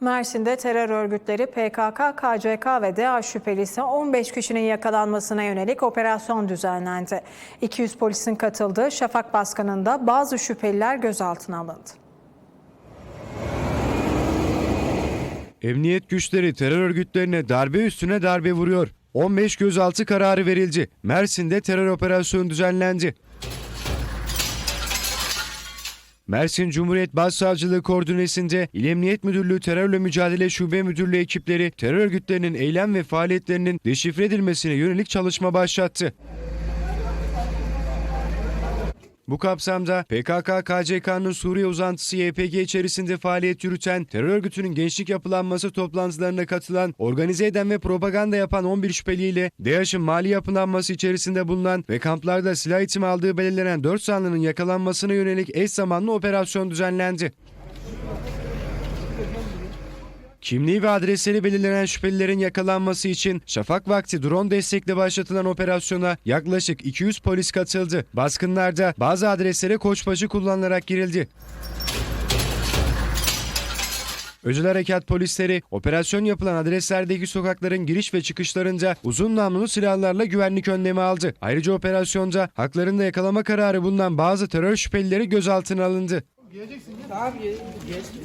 Mersin'de terör örgütleri PKK, KCK ve DAEŞ şüphelisi 15 kişinin yakalanmasına yönelik operasyon düzenlendi. 200 polisin katıldığı Şafak baskınında bazı şüpheliler gözaltına alındı. Emniyet güçleri terör örgütlerine darbe üstüne darbe vuruyor. 15 gözaltı kararı verildi. Mersin'de terör operasyonu düzenlendi. Mersin Cumhuriyet Başsavcılığı koordinesinde İl Emniyet Müdürlüğü Terörle Mücadele Şube Müdürlüğü ekipleri terör örgütlerinin eylem ve faaliyetlerinin deşifre edilmesine yönelik çalışma başlattı. Bu kapsamda PKK-KCK'nın Suriye uzantısı YPG içerisinde faaliyet yürüten, terör örgütünün gençlik yapılanması toplantılarına katılan, organize eden ve propaganda yapan 11 şüpheliyle DAEŞ'in mali yapılanması içerisinde bulunan ve kamplarda silah eğitimi aldığı belirlenen 4 zanlının yakalanmasına yönelik eş zamanlı operasyon düzenlendi. Kimliği ve adresleri belirlenen şüphelilerin yakalanması için şafak vakti drone destekle başlatılan operasyona yaklaşık 200 polis katıldı. Baskınlarda bazı adreslere koçbaşı kullanılarak girildi. Özel harekat polisleri operasyon yapılan adreslerdeki sokakların giriş ve çıkışlarında uzun namlulu silahlarla güvenlik önlemi aldı. Ayrıca operasyonda haklarında yakalama kararı bulunan bazı terör şüphelileri gözaltına alındı. Abi geçti.